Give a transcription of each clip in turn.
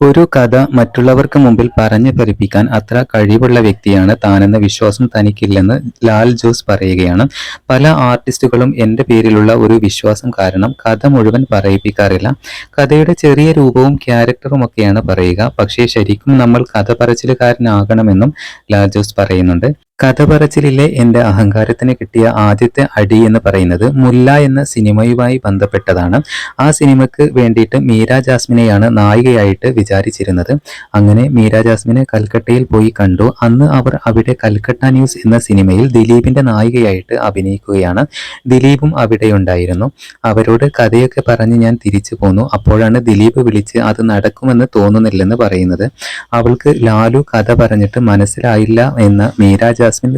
ഒരു കഥ മറ്റുള്ളവർക്ക് മുമ്പിൽ പറഞ്ഞു ഫലിപ്പിക്കാൻ അത്ര കഴിവുള്ള വ്യക്തിയാണ് താനെന്ന വിശ്വാസം തനിക്കില്ലെന്ന് ലാൽ ജോസ് പറയുകയാണ്. പല ആർട്ടിസ്റ്റുകളും എന്റെ പേരിലുള്ള ഒരു വിശ്വാസം കാരണം കഥ മുഴുവൻ പറയിപ്പിക്കാറില്ല. കഥയുടെ ചെറിയ രൂപവും ക്യാരക്ടറും ഒക്കെയാണ് പറയുക. പക്ഷേ ശരിക്കും നമ്മൾ കഥ പറച്ചിലുകാരനാകണമെന്നും ലാൽ ജോസ് പറയുന്നുണ്ട്. കഥ പറച്ചിലിലെ എന്റെ അഹങ്കാരത്തിന് കിട്ടിയ ആദ്യത്തെ അടി എന്ന് പറയുന്നത് മുല്ല എന്ന സിനിമയുമായി ബന്ധപ്പെട്ടതാണ്. ആ സിനിമയ്ക്ക് വേണ്ടിയിട്ട് മീര ജാസ്മിനെയാണ് നായികയായിട്ട് വിചാരിച്ചിരുന്നത്. അങ്ങനെ മീര ജാസ്മിനെ കൽക്കട്ടയിൽ പോയി കണ്ടു. അന്ന് അവർ അവിടെ കൽക്കട്ട ന്യൂസ് എന്ന സിനിമയിൽ ദിലീപിന്റെ നായികയായിട്ട് അഭിനയിക്കുകയാണ്. ദിലീപും അവിടെ ഉണ്ടായിരുന്നു. അവരോട് കഥയൊക്കെ പറഞ്ഞ് ഞാൻ തിരിച്ചു പോന്നു. അപ്പോഴാണ് ദിലീപ് വിളിച്ച് അത് നടക്കുമെന്ന് തോന്നുന്നില്ലെന്ന് പറയുന്നത്. അവൾക്ക് ലാലു കഥ പറഞ്ഞിട്ട് മനസ്സിലായില്ല എന്ന് മീര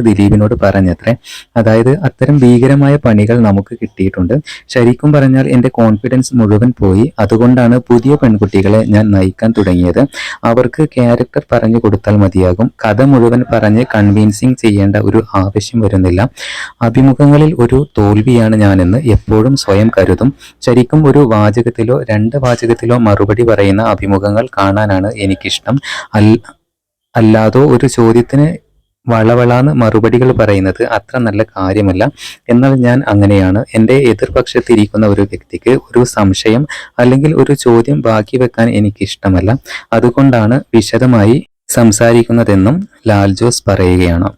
ദിലീപിനോട് പറഞ്ഞത്രേ. അതായത് അത്തരം ഭീകരമായ പണികൾ നമുക്ക് കിട്ടിയിട്ടുണ്ട്. ശരിക്കും പറഞ്ഞാൽ എന്റെ കോൺഫിഡൻസ് മുഴുവൻ പോയി. അതുകൊണ്ടാണ് പുതിയ പെൺകുട്ടികളെ ഞാൻ നയിക്കാൻ തുടങ്ങിയത്. അവർക്ക് ക്യാരക്ടർ പറഞ്ഞു കൊടുത്താൽ മതിയാകും. കഥ മുഴുവൻ പറഞ്ഞ് കൺവിൻസിങ് ചെയ്യേണ്ട ഒരു ആവശ്യം വരുന്നില്ല. അഭിമുഖങ്ങളിൽ ഒരു തോൽവിയാണ് ഞാനെന്ന് എപ്പോഴും സ്വയം കരുതും. ശരിക്കും ഒരു വാചകത്തിലോ രണ്ട് വാചകത്തിലോ മറുപടി പറയുന്ന അഭിമുഖങ്ങൾ കാണാനാണ് എനിക്കിഷ്ടം. അല്ലാതോ ഒരു ചോദ്യത്തിന് വളവളാന്ന് മറുപടികൾ പറയുന്നത് അത്ര നല്ല കാര്യമല്ല. എന്നാൽ ഞാൻ അങ്ങനെയാണ്. എന്റെ എതിർപക്ഷത്തിരിക്കുന്ന ഒരു വ്യക്തിക്ക് ഒരു സംശയം അല്ലെങ്കിൽ ഒരു ചോദ്യം ബാക്കി വെക്കാൻ എനിക്കിഷ്ടമല്ല. അതുകൊണ്ടാണ് വിശദമായി സംസാരിക്കുന്നതെന്നും ലാൽ ജോസ് പറയുകയാണ്.